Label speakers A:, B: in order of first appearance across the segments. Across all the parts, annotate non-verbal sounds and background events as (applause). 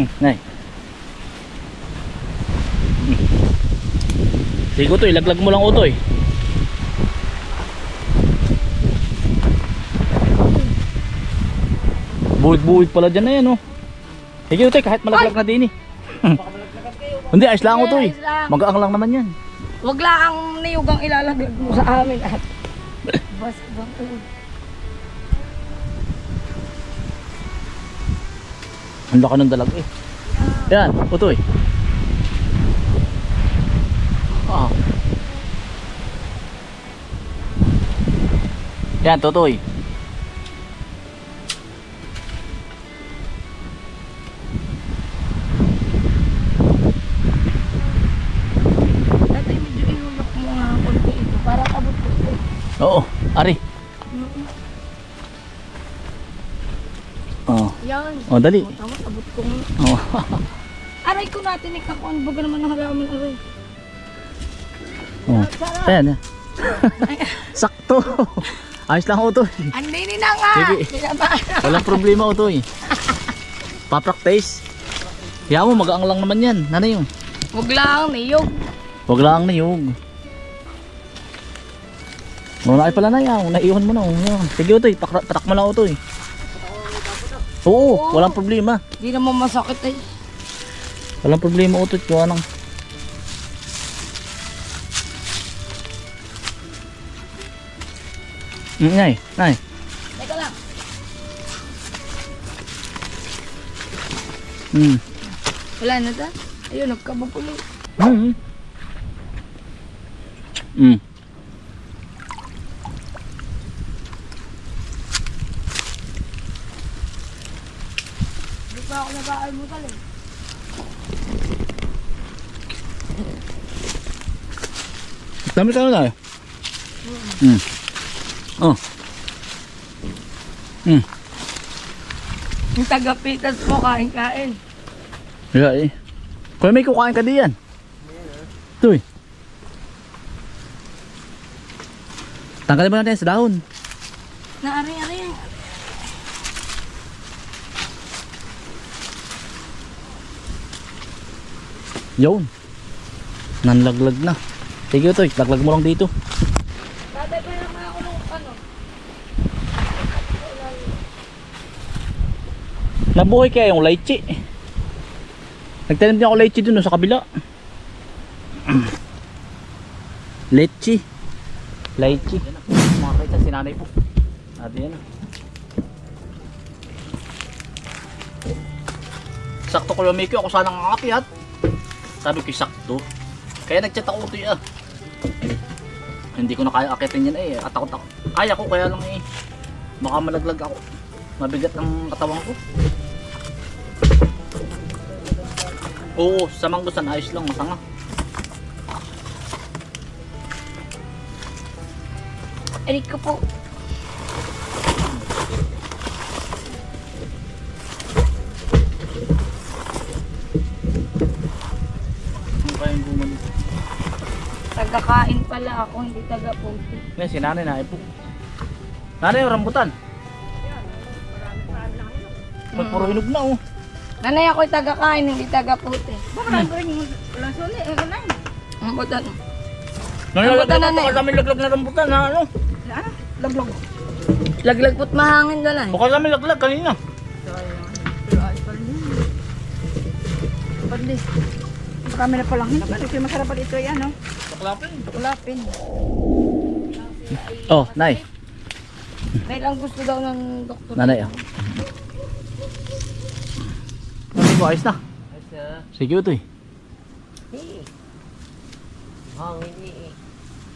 A: Hmm, nay. Hmm. Sige utoy, laglag mo lang utoy. Buwid-buwid pala dyan na yan, oh. Sige utoy, kahit malaglag na din eh. (laughs) Hindi, ayos lang utoy.
B: Ayos lang.
A: Magaang lang naman yan.
B: Wag lang ang niyugang ilalaglag mo sa amin at (laughs) bas bang
A: Ang laki ng dalag eh. Yan, utoy. Ah. Yan, tutoy. Oh dali.
B: Tama, abot ko nga.
A: Oh. (laughs)
B: Aray ko natin ikakuan baga naman ang halaman aray.
A: oh. Ayan. (laughs) Sakto. (laughs) Ayos lang utoy.
B: Anday ni na nga.
A: Sige. Walang problema utoy. Papraktice. Kaya mo, magaang lang naman yan. Nanay yung.
B: Wag lang niyog.
A: Huwag lang na yung. Muna ay pala na yan. Naiwan mo na. oh. Sige utoy, patak, mo lang utoy. Oo, walang problema.
B: Di naman masakit eh.
A: Walang problema utoy. Kuha nang. Mm, nay, nay.
B: Teka lang.
A: Mm.
B: Wala na ta. Ayun, nagkabukulo.
A: Mm. Mm.
B: Di nag-aalmutal eh.
A: Dami ka na tayo. Mm. Oh. Mm.
B: Yung tagapitas mo, kain-kain.
A: Yeah, eh. Kuya may kukain ka diyan. Ito eh. Tanggalin mo natin sa dahon.
B: Naari-ari.
A: Yun. Nanlaglag na. Sige ito, laglag mo lang dito.
B: Tatay pa naman ako ng ano.
A: Nabuhay kaya yung lychee. Nagtanim din ako lychee dun no, sa kabila. Leche. (clears throat) Lychee. Makakita si nanay po. Ate yan. Sakto ko lumiki ako sanang aakyat. Sabi ko sakto. Kaya nagchat ako ito ah. Hindi ko na kaya akyatin yan eh. At ako, ako. Kaya ko kaya lang eh. Baka malaglag ako. Mabigat ang katawan ko. Oo, sa manggusan ayos lang masanga.
B: Erik ko po. Tagakain pala ako, hindi taga-puti.
A: Ngayon, si nanay na po. Nanay, yung rambutan. Ba't puro hinog na oh.
B: Nanay ako'y tagakain, hindi taga-puti.
C: Bakit ang ring wala suli? Eh, wala yun.
B: Ang butan.
A: Nalaglag
B: Rambutan,
A: na
B: nanay.
A: Baka kami laglag na rambutan na ano.
C: Ano? Laglog.
B: Laglag po't mahangin dalay.
A: Baka kami laglag kanina.
C: Pero ayos pa rin yun. Pagli. Kami na palang yung masarap ito yan, no?
A: Baklapin.
C: Kulapin.
A: Oh, nay.
B: May lang gusto daw ng doktor.
A: Nanay ah. Nanay ko, ayos na. Sige ito eh.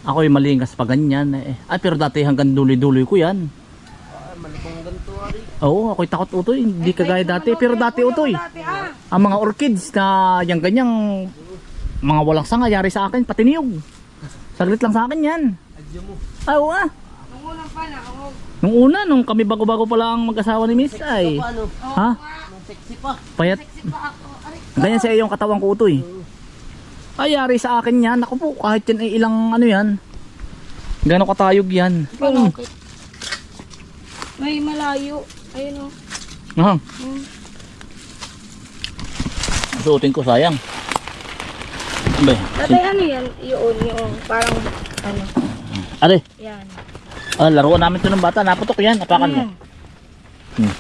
A: Ako yung malingas pa ganyan eh. Ay, pero dati hanggang duloy-duloy ko yan. Oo, ako'y takot utoy. Hindi kagaya dati. Pero dati utoy.
C: Ah.
A: Ang mga orchids na yung ganyang mga walang sanga yari sa akin, pati niyog. Saglit lang sa akin yan. Ay, oo ah.
B: Ang unang pala, ako.
A: Nung una, nung kami bago-bago pa lang mag-asawa ni Miss ay. Ha? Payat.
B: Sexy pa ako.
A: Ganyan sa iyong katawan ko utoy. Ay, yari sa akin yan. Ako po, kahit yan ay ilang ano yan. Gano'ng katayog yan.
B: paano? May malayo. Ayun o.
A: Ah,
B: Hmm.
A: Susuotin ko, sayang. Be,
B: Tatay, ano yan? Yun, yung parang, ano,
A: Are,
B: yan.
A: ah, laruan namin to ng bata. Naputok yan. Apakan mo.
B: Ano yan?
A: Hmm.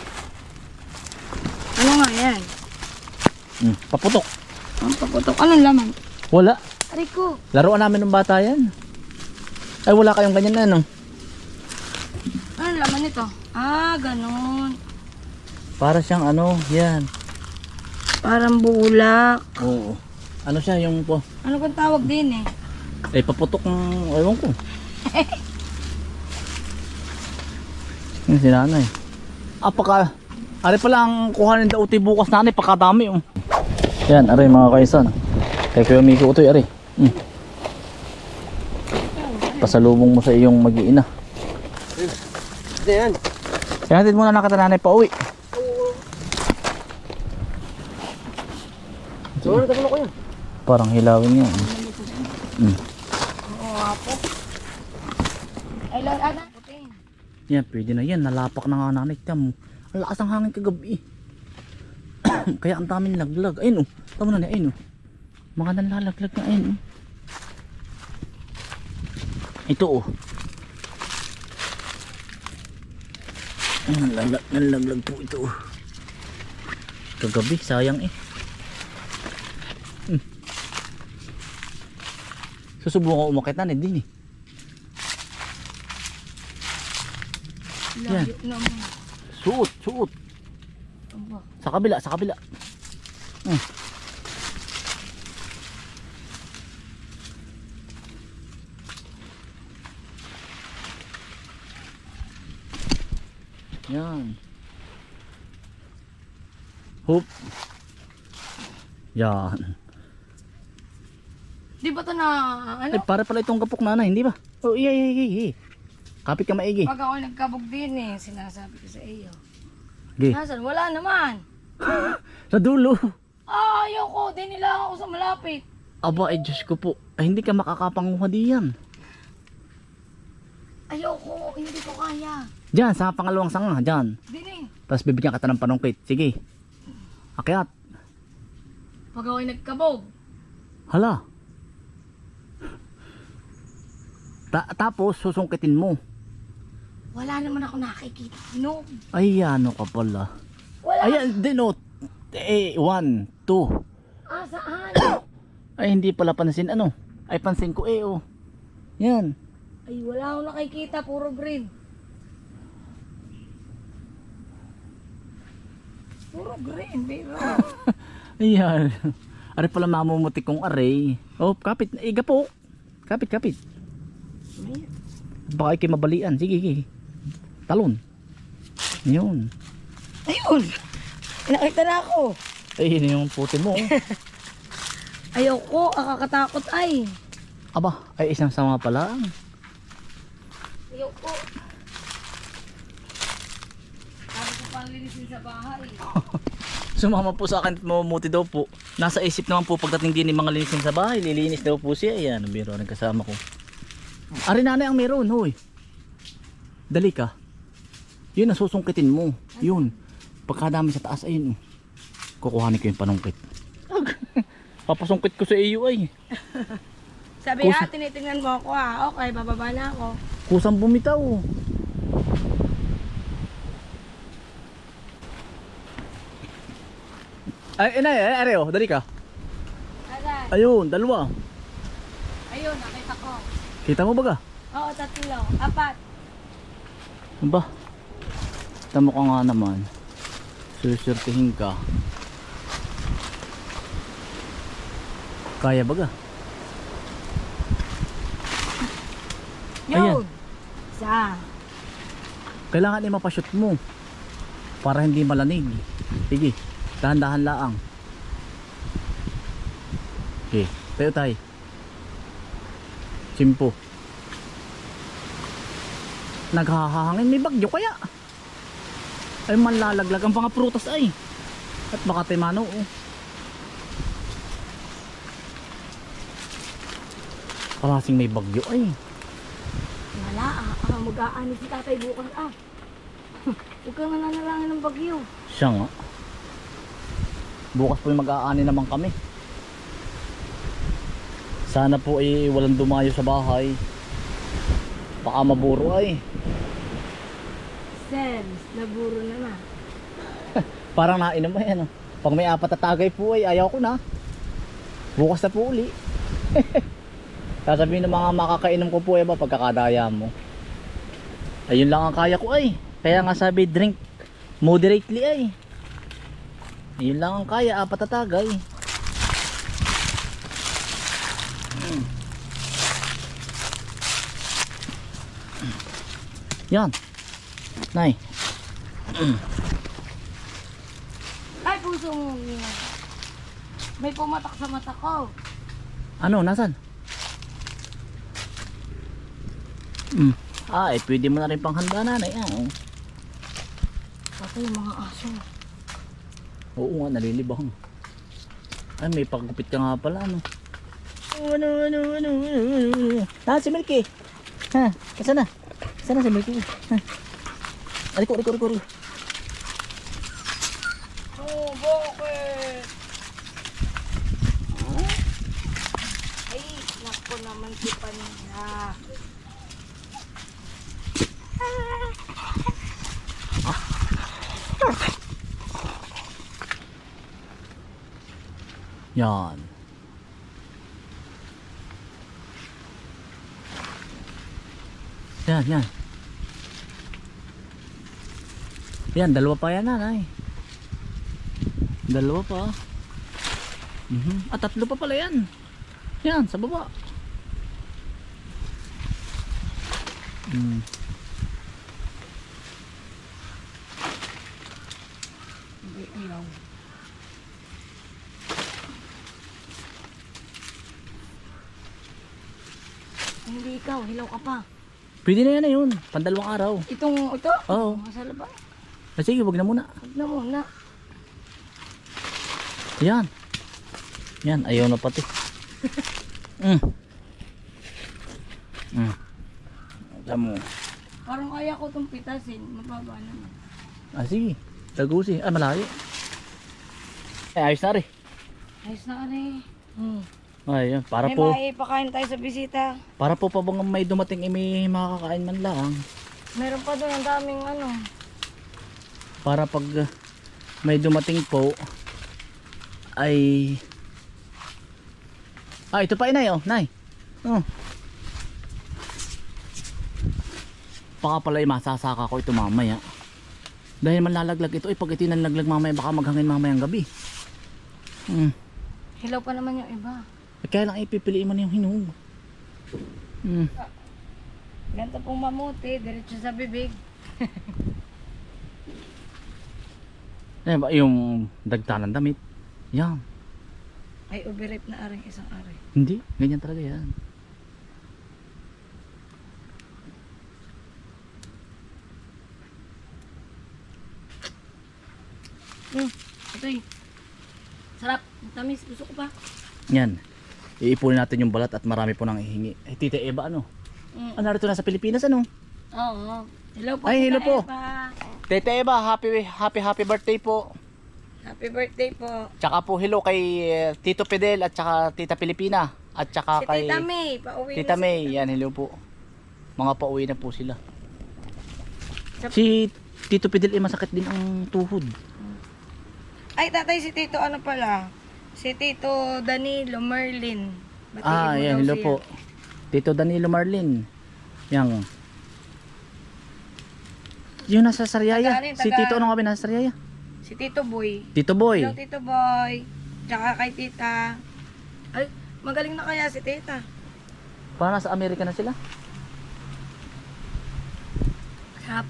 B: Ano nga yan?
A: Hmm. Paputok.
B: Ang paputok. Anong laman?
A: Wala.
B: Aray ko.
A: Laruan namin ng bata yan. Ay, wala kayong ganyan na, no?
B: Anong laman nito? Ah, ganun.
A: Para siyang ano, yan.
B: Parang bulak.
A: Oo. Ano siya, yung po.
B: Ano bang tawag din eh?
A: Eh, paputok ng, ewan ko. (laughs) Yung si nanay. Ah, paka, ari pala ang kuhanin daw uti bukas nanay, pakadami oh. Yan, ari mga kaisan. Kay Kuya Miko utoy, ari. Hmm. Pasalubong mo sa iyong mag-iina.
D: Yan.
A: Kaya natin muna nakata nanay pa uwi.
D: So, ano ko yan?
A: Parang hilawin yan. Hmm.
B: Oo nga po. Ay, Lord, ano?
A: Yan, pwede na yan. Nalapak na nga nanay. Tiyan. Ang lakas ng hangin kagabi. (coughs) Kaya ang daming laglag. Ayun oh. Tama na niya. Ayun oh. Mga nalalaglag na. Ayun oh. Ito oh. Nalalag, nalalaglag po ito oh. Kagabi, sayang eh. Susubukan ko umakit na din eh. Yan.
B: Naman.
A: Suot, suot.
B: Aba.
A: Sa kabila, sa kabila. Hmm. Yan. Hoop. Yan.
B: Di ba ito na, ano?
A: Eh, para pala itong kapok nanay, hindi ba? Oh, iya, iya, iya, iya. Kapit ka maigi.
B: Pag ako nagkabog din eh, sinasabi ko sa iyo.
A: Okay.
B: Nasaan? Wala naman. (gasps)
A: Sa dulo.
B: Ah, ayoko. Di nila ako sa malapit.
A: Aba, eh, Diyos ko po. Ay, hindi ka makakapanguha diyan.
B: Ayoko. Hindi ko kaya.
A: Diyan, sa pangalawang sanga, diyan.
B: Din eh.
A: Tapos bibigyan kita ng panungkit. Sige. Akyat.
B: Pag ako'y nagkabog.
A: Hala. Ta- tapos susungkitin mo.
B: Wala naman ako nakikita. No.
A: Ay, ano ka pala.
B: Wala.
A: Ayan, din o. Eh, one, two.
B: Ah, saan? (coughs)
A: Ay, hindi pala pansin. Ano? Ay, pansin ko eh, oh. Yan.
B: Ay, wala akong nakikita. Puro green. Puro green, baby. (laughs)
A: Ayan. Ari pala mamumutik kong aray. Oh, kapit. Iga po. Kapit, kapit. Baka ikay mabalian. Sige, sige. Talon. Yun.
B: Ayun. Nakita na ako.
A: Ay, yun yung puti mo. oh. (laughs)
B: Ayoko. Akakatakot ay.
A: Aba, ay isang sama pala.
B: Ayoko. Sabi ko pang linisin sa bahay. (laughs)
A: Sumama po sa akin at mamumuti daw po. Nasa isip naman po pagdating din ng mga linisin sa bahay. Lilinis daw po siya. Ayan, biro ng kasama ko. Ari nanay ang meron, hoy. Dali ka. Yun, nasusungkitin mo. Yun. Pagkadami sa taas, ayun. oh. Kukuhanin ko yung panungkit. Papasungkit ko sa iyo ay.
B: Sabi
A: Kusa-
B: ah, tinitingnan mo ako ah. Okay, bababa na ako.
A: Kusang bumitaw. Ay, inay, ay, ay, oh, dali ka.
B: Asan?
A: Ayun, dalawa. Kita mo ba ka?
B: Oo, tatlo. Apat.
A: Ano ba? Tamo ka nga naman. Susurtihin ka. Kaya ba ka? Ayan.
B: Yun. Isa.
A: Kailangan ay mapashoot mo. Para hindi malanig. Sige, dahan-dahan laang. Okay, tayo tayo. Simpo. Naghahangin, may bagyo kaya. Ay manlalaglag ang mga prutas ay. At baka timano oh. Kalasing may bagyo ay.
B: Wala ah. Ah, mag-aani si tatay bukas ah. (laughs) Huwag kang nananalangin ng bagyo.
A: Siya nga. Bukas po yung mag-aani naman kami. Sana po ay walang dumayo sa bahay. Baka maburo ay.
B: Sense, naburo na na. (laughs)
A: Parang nainom ay ano. Pag may apat na tagay po ay ayaw ko na. Bukas na po uli. (laughs) Sasabihin ng mga makakainom ko po ay ba pagkakadaya mo. Ayun lang ang kaya ko ay. Kaya nga sabi drink moderately ay. Ayun lang ang kaya, apat na tagay. Mm. Yan. Nay.
B: Ay, puso mo. May pumatak sa mata ko.
A: Ano, nasan? Mm. Ah, eh, pwede mo na rin panghanda na na yan.
B: Pati yung mga aso.
A: Oo nga, nalilibang. Ay, may pagkupit ka nga pala, ano? Ano, ano, ano, ano, ano. Ah, si Milky. Ha, kasa na? Kasa na si Milky? Ha. Aliko, aliko, aliko.
B: Oh, bakit? Ay, naku naman si Panda.
A: Yan. Yan, yan. Yan, dalawa pa yan, nanay. Dalawa pa. Mhm. At tatlo pa pala yan. Yan, sa baba. Mm.
B: Hindi ikaw, hilaw ka pa.
A: Pwede na yan na yun. Pandalawang araw.
B: Itong, ito?
A: Oo.
B: Mga salaba.
A: Ah, sige, wag na muna.
B: Huwag na muna.
A: Yan. Yan, ayaw na pati. (laughs) mm. Mm. Alam mo.
B: Parang kaya ko itong pitasin. Mababa naman.
A: Ah, sige. Tagusi. Ah, malayo. Ay, ayos na rin.
B: Ayos na eh. Hmm.
A: Ay. Para
B: May
A: po,
B: maipakain tayo sa bisita.
A: para po pa bang may dumating eh, may makakain man lang.
B: Meron pa doon ang daming ano.
A: Para pag uh, may dumating po, ay... Ah, ito pa inay, oh. Nay. Oh. Baka pala ay masasaka ko ito mamaya. Dahil man lalaglag ito, eh pag ito nalaglag mamaya, baka maghangin mamayang gabi. Hmm.
B: Hilaw pa naman yung iba.
A: Eh, kaya lang ipipiliin mo na yung hinog. Hmm.
B: Ganito pong mamuti, diretso sa bibig. (laughs)
A: Eh, ba, yung dagta ng damit. Yan.
B: Ay, overrip na aring isang ari.
A: Hindi, ganyan talaga yan.
B: Hmm, ito eh. Sarap, tamis, gusto ko pa.
A: Yan. Iipunin natin yung balat at marami po nang ihingi. Eh, Tita Eva, ano?
B: Mm.
A: Ah, narito na sa Pilipinas, ano?
B: Oo. Hello po.
A: Ay, hello
B: Tita
A: po.
B: Eva.
A: Tita Eva, happy happy happy birthday po.
B: Happy birthday po.
A: Tsaka po hello kay eh, Tito Fidel at tsaka Tita Pilipina at tsaka
B: Si
A: kay
B: Tita May, pauwi
A: Tita
B: na si
A: May. Yan, hello po. Mga pauwi na po sila. Si Tito Fidel eh masakit din ang tuhod.
B: Ay, tatay, si Tito ano pala? Si Tito Danilo Merlin. Batiin
A: Ah, yan, hello
B: siya.
A: po. Tito Danilo Marlin. Yang yung nasa Sariaya.
B: Taga
A: Si
B: taga-
A: Tito ano ba nasa Sariaya?
B: Si Tito Boy.
A: Tito Boy.
B: Hello, Tito Boy. Tsaka kay Tita. Ay, magaling na kaya si Tita.
A: Parang nasa Amerika na sila.
B: Sarap.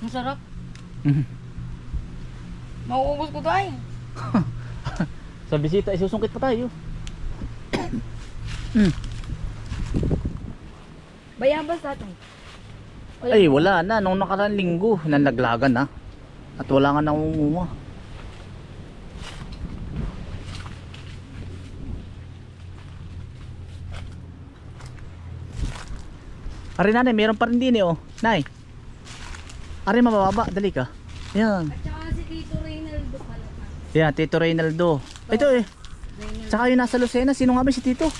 B: Ang sarap.
A: Mhm.
B: Mauubos ko to ay. (laughs)
A: Sa bisita, isusungkit pa tayo.
B: Bayabas natin.
A: Ay, wala na. Nung nakaraan linggo, nalaglagan na. At wala nga namumuha. Ari nanay, meron pa rin din eh oh. Nay. Ari mababa, dali ka. Yan.
B: At saka si Tito Reynaldo pala.
A: Yan, Tito Reynaldo. Ito eh. Tsaka yung nasa Lucena, sino nga ba si Tito?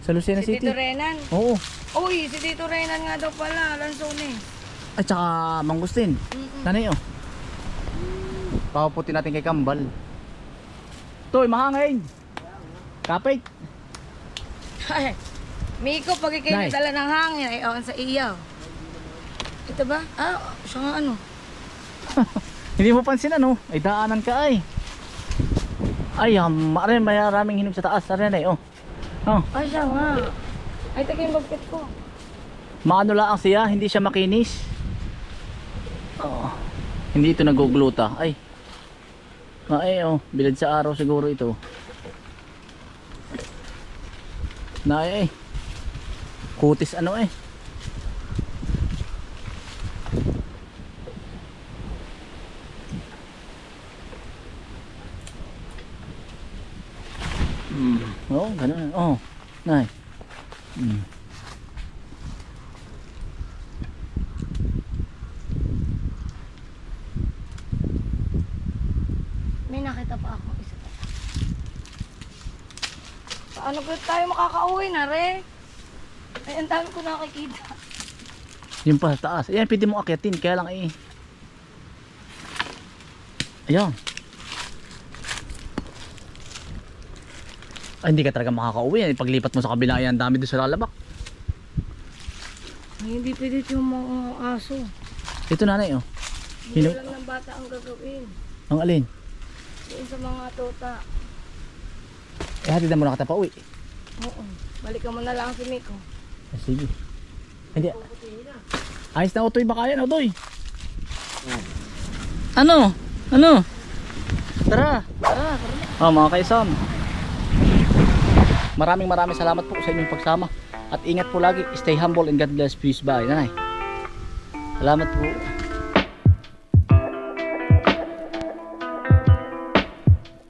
A: Sa Lucena
B: Si
A: City.
B: Tito Renan.
A: Oo.
B: Uy, si Tito Renan nga daw pala. Lansone.
A: At saka Mangustin.
B: Mm-mm.
A: Nanay oh. Papaputi natin kay Kambal. Toy, mahangin. Kapit. (laughs)
B: Miko, pag ikay
A: Nay.
B: nagdala ng hangin, ay awan sa iyaw. Ito ba? Ah, siya nga ano. (laughs)
A: Hindi mo pansin ano? Ay daanan ka ay. Ay, um, maraming maraming hinog sa taas. Ayan ay oh. Oh,
B: Ay, siya nga. Ay, taga yung bagket ko.
A: maano lang siya, hindi siya makinis. Oh. Hindi ito nagugluta. Ay. Ah, ay oh, bilad sa araw siguro ito. Na ay, ay. Kutis ano eh. Hmm. Oh, ganun. Oh. Nay. Hmm.
B: May nakita pa ako isa pa. Paano ba tayo makakauwi na, re? Ay, ang dami ko nakikita.
A: Yung pa sa taas. Ayan, pwede mo akyatin. Kaya lang eh. Ayan. Ay, hindi ka talaga makakauwi. Yan. Paglipat mo sa kabila, yan. Dami doon sa lalabak.
B: Ay, hindi pwede ito yung mga aso.
A: Ito nanay, oh.
B: Hindi
A: Hino-
B: lang ng bata ang gagawin.
A: Ang alin.
B: Doon sa mga tota.
A: Eh, hatid na muna kita pa uwi.
B: Oo. Balikan mo na lang si Miko.
A: Ah, sige. Hindi. Ayos na utoy baka yan, utoy. Ano? Ano? Tara. Tara. tara. Oh, mga kaisan. Maraming maraming salamat po sa inyong pagsama. At ingat po lagi. Stay humble and God bless. Peace. Bye. Nanay. Salamat po.